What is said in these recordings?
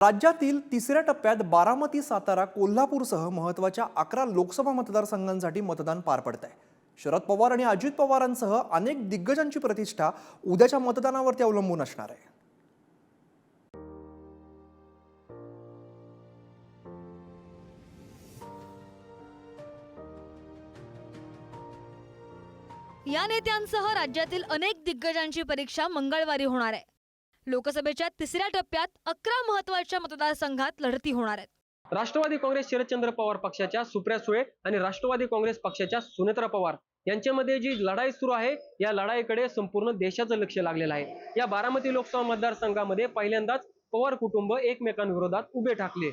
राज्यातील तिसऱ्या टप्प्यात बारामती सातारा कोल्हापूरसह महत्त्वाच्या अकरा लोकसभा मतदारसंघांसाठी मतदान पार पडत आहे शरद पवार आणि अजित पवारांसह अनेक दिग्गजांची प्रतिष्ठा उद्याच्या मतदानावरती अवलंबून असणार आहे. या नेत्यांसह राज्यातील अनेक दिग्गजांची परीक्षा मंगळवारी होणार आहे. लोकसभेच्या तिसऱ्या टप्प्यात अकरा महत्त्वाच्या मतदारसंघात लढती होणार आहेत. राष्ट्रवादी काँग्रेस शरदचंद्र पवार पक्षाच्या सुप्रिया सुळे आणि राष्ट्रवादी काँग्रेस पक्षाच्या सुनेत्रा पवार यांच्यामध्ये जी लढाई सुरू आहे या लढाईकडे संपूर्ण देशाचं लक्ष लागलेलं आहे. या बारामती लोकसभा मतदारसंघामध्ये पहिल्यांदाच पवार कुटुंब एकमेकांविरोधात उभे ठाकले.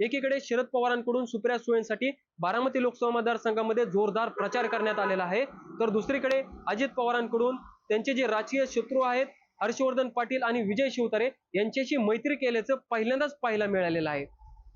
एकीकडे शरद पवारांकडून सुप्रिया सुळेंसाठी बारामती लोकसभा मतदारसंघामध्ये जोरदार प्रचार करण्यात आलेला आहे तर दुसरीकडे अजित पवारांकडून त्यांचे जे राजकीय शत्रू आहेत हर्षवर्धन पाटील आणि विजय शिवतारे यांच्याशी मैत्री केल्याचं पहिल्यांदाच पाहायला मिळालेलं आहे.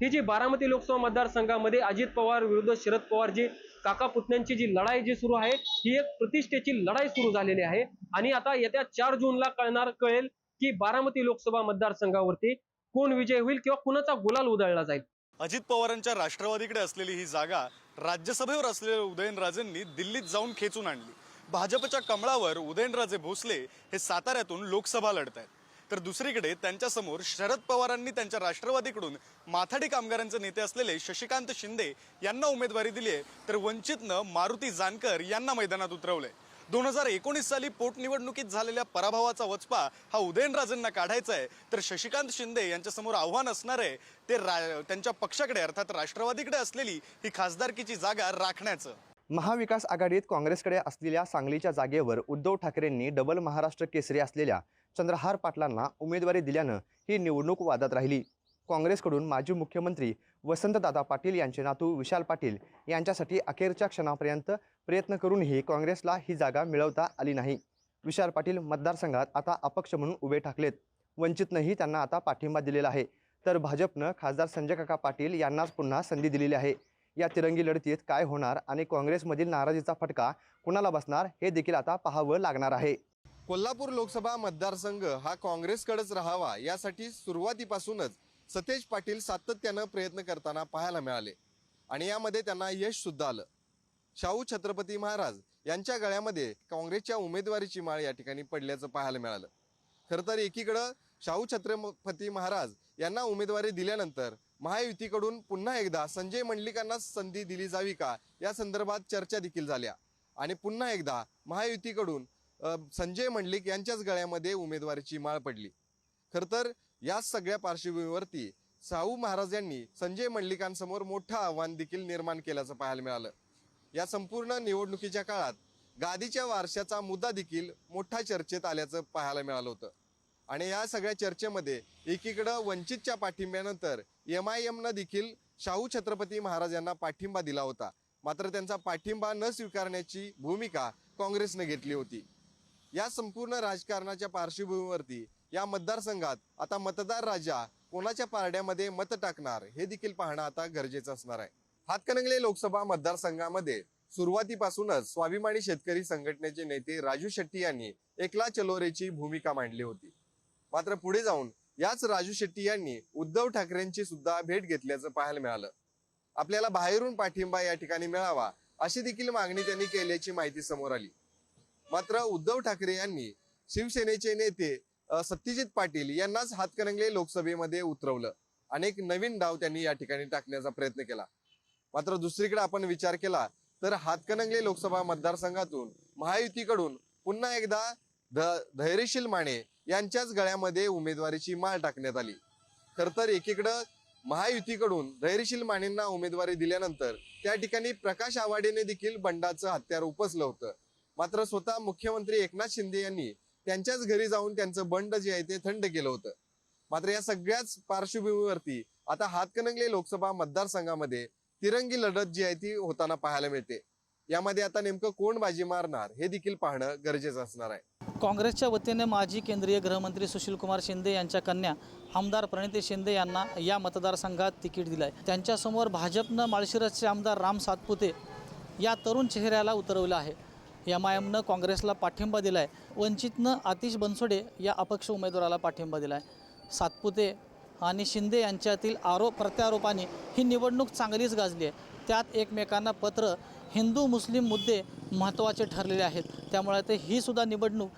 ही जी बारामती लोकसभा मतदारसंघामध्ये अजित पवार विरुद्ध शरद पवार जी काका पुतण्यांची जी लढाई जी सुरू आहे ही एक प्रतिष्ठेची लढाई सुरू झालेली आहे. आणि आता येत्या चार जूनला कळणार कळेल की बारामती लोकसभा मतदारसंघावरती कोण विजय होईल किंवा कुणाचा गुलाल उधळला जाईल. अजित पवारांच्या राष्ट्रवादीकडे असलेली ही जागा राज्यसभेवर असलेल्या उदयनराजेंनी दिल्लीत जाऊन खेचून आणली. भाजपच्या कमळावर उदयनराजे भोसले हे साताऱ्यातून लोकसभा लढत आहेत तर दुसरीकडे त्यांच्यासमोर शरद पवारांनी त्यांच्या राष्ट्रवादीकडून माथाडी कामगारांचे नेते असलेले शशिकांत शिंदे यांना उमेदवारी दिली आहे. तर वंचितनं मारुती जानकर यांना मैदानात उतरवलंय. दोन हजार एकोणीस साली पोटनिवडणुकीत झालेल्या पराभवाचा वचपा हा उदयनराजेंना काढायचा आहे. तर शशिकांत शिंदे यांच्यासमोर आव्हान असणार आहे. ते रा त्यांच्या पक्षाकडे अर्थात राष्ट्रवादीकडे असलेली ही खासदारकीची जागा राखण्याचं. महाविकास आघाडीत काँग्रेसकडे असलेल्या सांगलीच्या जागेवर उद्धव ठाकरेंनी डबल महाराष्ट्र केसरी असलेल्या चंद्रहार पाटलांना उमेदवारी दिल्यानं ही निवडणूक वादात राहिली. काँग्रेसकडून माजी मुख्यमंत्री वसंतदादा पाटील यांचे नातू विशाल पाटील यांच्यासाठी अखेरच्या क्षणापर्यंत प्रयत्न करूनही काँग्रेसला ही जागा मिळवता आली नाही. विशाल पाटील मतदारसंघात आता अपक्ष म्हणून उभे ठाकलेत. वंचितनंही त्यांना आता पाठिंबा दिलेला आहे. तर भाजपनं खासदार संजय काका पाटील यांनाच पुन्हा संधी दिलेली आहे. या तिरंगी लढतीत काय होणार आणि काँग्रेसमधील नाराजीचा फटका कुणाला बसणार हे देखील आता पाहावं लागणार आहे. कोल्हापूर लोकसभा मतदारसंघ हा काँग्रेसकडेच राहावा यासाठी सुरुवातीपासूनच सतेज पाटील सातत्यानं प्रयत्न करताना पाहायला मिळाले. आणि यामध्ये त्यांना यश सुद्धा आलं. शाहू छत्रपती महाराज यांच्या गळ्यामध्ये काँग्रेसच्या उमेदवारीची माळ या ठिकाणी पडल्याचं पाहायला मिळालं. खरं तर एकीकडं शाहू छत्रपती महाराज यांना उमेदवारी दिल्यानंतर महायुतीकडून पुन्हा एकदा संजय मंडलिकांना संधी दिली जावी का? या संदर्भात चर्चा देखील झाल्या. आणि पुन्हा एकदा महायुतीकडून संजय मंडलिक यांच्याच गळ्यामध्ये उमेदवारीची माळ पडली. खर तर या सगळ्या पार्श्वभूमीवरती साहू महाराज यांनी संजय मंडलिकांसमोर मोठं आव्हान देखील निर्माण केल्याचं पाहायला मिळालं. या संपूर्ण निवडणुकीच्या काळात गादीच्या वारशाचा मुद्दा देखील मोठा चर्चेत आल्याचं पाहायला मिळालं होतं. आणि या सगळ्या चर्चेमध्ये एकीकडं वंचितच्या पाठिंब्यानंतर एम आय एमनं देखील शाहू छत्रपती महाराज यांना पाठिंबा दिला होता. मात्र त्यांचा पाठिंबा न स्वीकारण्याची भूमिका काँग्रेसने घेतली होती. या संपूर्ण राजकारणाच्या पार्श्वभूमीवरती या मतदारसंघात आता मतदार राजा कोणाच्या पारड्यामध्ये मत टाकणार हे देखील पाहणं आता गरजेचं असणार आहे. हातकणंगले लोकसभा मतदारसंघामध्ये सुरुवातीपासूनच स्वाभिमानी शेतकरी संघटनेचे नेते राजू शेट्टी यांनी एकला चलोरेची भूमिका मांडली होती. मात्र पुढे जाऊन याच राजू शेट्टी यांनी उद्धव ठाकरेंची सुद्धा भेट घेतल्याचं पाहायला मिळालं. आपल्याला बाहेरून पाठिंबा या ठिकाणी मिळावा अशी देखील मागणी त्यांनी केल्याची माहिती समोर आली. मात्र उद्धव ठाकरे यांनी शिवसेनेचे नेते सत्यजित पाटील यांनाच हातकणंगले लोकसभेमध्ये उतरवलं. अनेक नवीन डाव त्यांनी या ठिकाणी टाकण्याचा प्रयत्न केला. मात्र दुसरीकडे आपण विचार केला तर हातकणंगले लोकसभा मतदारसंघातून महायुतीकडून पुन्हा एकदा ध- धैर्यशील माने यांच्याच गळ्यामध्ये उमेदवारीची माळ टाकण्यात आली. खर तर एकीकडं महायुतीकडून धैर्यशील मानेंना उमेदवारी दिल्यानंतर त्या ठिकाणी प्रकाश आवाडेने देखील बंडाचं हत्यार उपसलं होतं. मात्र स्वतः मुख्यमंत्री एकनाथ शिंदे यांनी त्यांच्याच घरी जाऊन त्यांचं बंड जे आहे ते थंड केलं होतं. मात्र या सगळ्याच पार्श्वभूमीवरती आता हातकणंगले लोकसभा मतदारसंघामध्ये तिरंगी लढत जी आहे ती होताना पाहायला मिळते. यामध्ये आता नेमकं कोण बाजी मारणार हे देखील पाहणं गरजेचं असणार आहे. काँग्रेसच्या वतीने माजी केंद्रीय गृहमंत्री सुशीलकुमार शिंदे यांच्या कन्या आमदार प्रणिती शिंदे यांना या मतदारसंघात तिकीट दिलं आहे त्यांच्यासमोर भाजपनं माळशिरसचे आमदार राम सातपुते या तरुण चेहऱ्याला उतरवलं आहे. एम आय एमनं काँग्रेसला पाठिंबा दिला आहे वंचितनं आतिश बनसोडे या अपक्ष उमेदवाराला पाठिंबा दिला आहे सातपुते आणि शिंदे यांच्यातील आरोप प्रत्यारोपाने ही निवडणूक चांगलीच गाजली आहे. त्यात एकमेकांना पत्र हिंदू मुस्लिम मुद्दे महत्त्वाचे ठरलेले आहेत. त्यामुळे ते ही सुद्धा निवडणूक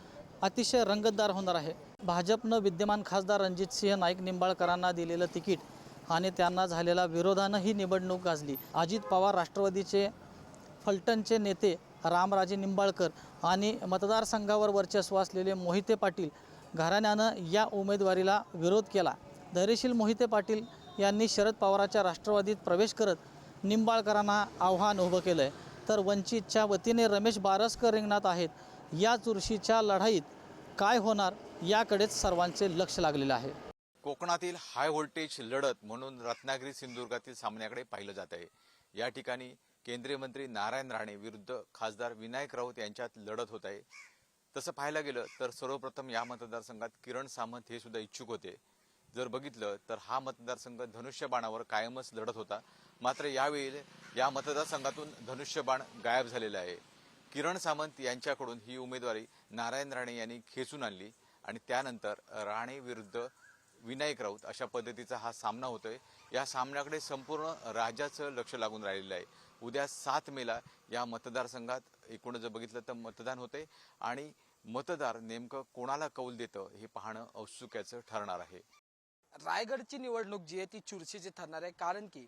अतिशय रंगतदार होणार आहे. भाजपनं विद्यमान खासदार रणजितसिंह नाईक निंबाळकरांना दिलेलं तिकीट आणि त्यांना झालेल्या विरोधानं ही निवडणूक गाजली. अजित पवार राष्ट्रवादीचे फलटणचे नेते रामराजे निंबाळकर आणि मतदारसंघावर वर्चस्व असलेले मोहिते पाटील घराण्यानं या उमेदवारीला विरोध केला. धैर्यशील मोहिते पाटील यांनी शरद पवारच्या राष्ट्रवादीत प्रवेश करत निंबाळकरांना आव्हान उभं केलं आहे तर वंचितच्या वतीने रमेश बारसकर रिंगणात आहेत. या चुरशीच्या लढाईत काय होणार याकडेच सर्वांचे लक्ष लागलेलं आहे. कोकणातील हाय व्होल्टेज लढत म्हणून रत्नागिरी सिंधुदुर्गातील सामन्याकडे पाहिलं जात आहे. या ठिकाणी केंद्रीय मंत्री नारायण राणे विरुद्ध खासदार विनायक राऊत यांच्यात लढत होत आहे. तसं पाहायला गेलं तर सर्वप्रथम या मतदारसंघात किरण सामंत हे सुद्धा इच्छुक होते. जर बघितलं तर हा मतदारसंघ धनुष्यबाणावर कायमच लढत होता. मात्र यावेळी या मतदारसंघातून धनुष्यबाण गायब झालेलं आहे. किरण सामंत यांच्याकडून ही उमेदवारी नारायण राणे यांनी खेचून आणली आणि त्यानंतर राणे विरुद्ध विनायक राऊत अशा पद्धतीचा हा सामना होतोय. या सामन्याकडे संपूर्ण राज्याचं लक्ष लागून राहिलेलं आहे. उद्या सात मेला या मतदारसंघात एकूण जर बघितलं तर मतदान होते आणि मतदार नेमकं कोणाला कौल देतं हे पाहणं औत्सुक्याचं ठरणार आहे. रायगडची निवडणूक जी आहे ती चुरशीची ठरणार आहे. कारण की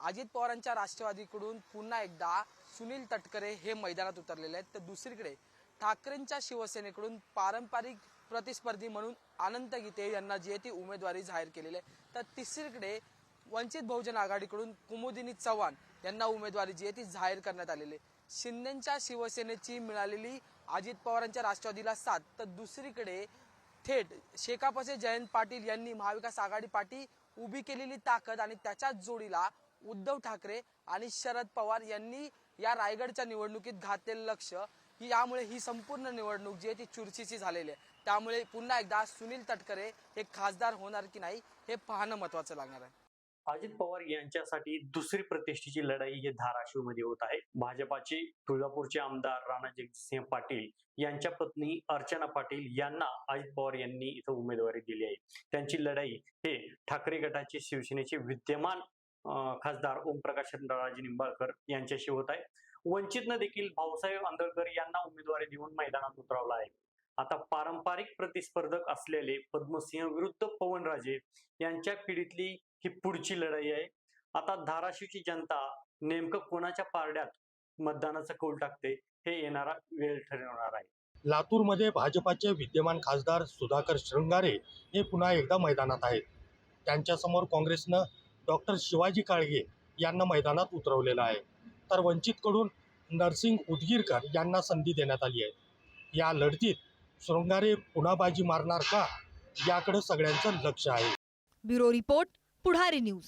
अजित पवारांच्या राष्ट्रवादीकडून पुन्हा एकदा सुनील तटकरे हे मैदानात उतरलेले आहेत. तर दुसरीकडे ठाकरेंच्या शिवसेनेकडून पारंपरिक प्रतिस्पर्धी म्हणून अनंत गीते यांना जी आहे ती उमेदवारी जाहीर केलेली आहे. तर तिसरीकडे वंचित बहुजन आघाडीकडून कुमुदिनी चव्हाण यांना उमेदवारी जी आहे ती जाहीर करण्यात आलेली आहे. शिंदेच्या शिवसेनेची मिळालेली अजित पवारांच्या राष्ट्रवादीला साथ. तर दुसरीकडे थेट शेकापचे जयंत पाटील यांनी महाविकास आघाडी पाठी उभी केलेली ताकद आणि त्याच्याच जोडीला उद्धव ठाकरे आणि शरद पवार यांनी या रायगडच्या निवडणुकीत घातलेलं लक्ष ही यामुळे ही संपूर्ण निवडणूक जी आहे ती चुरशीची झालेली आहे. त्यामुळे पुन्हा एकदा सुनील तटकरे हे खासदार होणार की नाही हे पाहणं महत्वाचं लागणार आहे. अजित पवार यांच्यासाठी दुसरी प्रतिष्ठेची लढाई हे धाराशिवमध्ये होत आहे. भाजपाचे तुळजापूरचे आमदार राणा जगजितसिंह पाटील यांच्या पत्नी अर्चना पाटील यांना अजित पवार यांनी इथं उमेदवारी दिली आहे. त्यांची लढाई हे ठाकरे गटाचे शिवसेनेचे विद्यमान खासदार ओमप्रकाश राजे निंबाळकर यांच्याशी होत आहे. वंचितनं देखील भाऊसाहेब आंदळकर यांना उमेदवारी देऊन मैदानात उतरवला आहे. आता पारंपरिक प्रतिस्पर्धक असलेले पद्मसिंह विरुद्ध पवनराजे यांच्या पिढीतली ही पुढची लढाई आहे. आता धाराशिवची जनता नेमकं कोणाच्या पारड्यात मतदानाचा कौल टाकते हे येणारा वेळ ठरवणार आहे. लातूरमध्ये भाजपाचे विद्यमान खासदार सुधाकर शृंगारे हे पुन्हा एकदा मैदानात आहेत. त्यांच्यासमोर काँग्रेसनं डॉक्टर शिवाजी काळगे यांना मैदानात उतरवलेलं आहे. तर वंचितकडून नरसिंग उदगीरकर यांना संधी देण्यात आली आहे. या लढतीत शृंगारे पुन्हा बाजी मारणार का? याकडे सगळ्यांचं लक्ष आहे. Bureau report Pudhari news.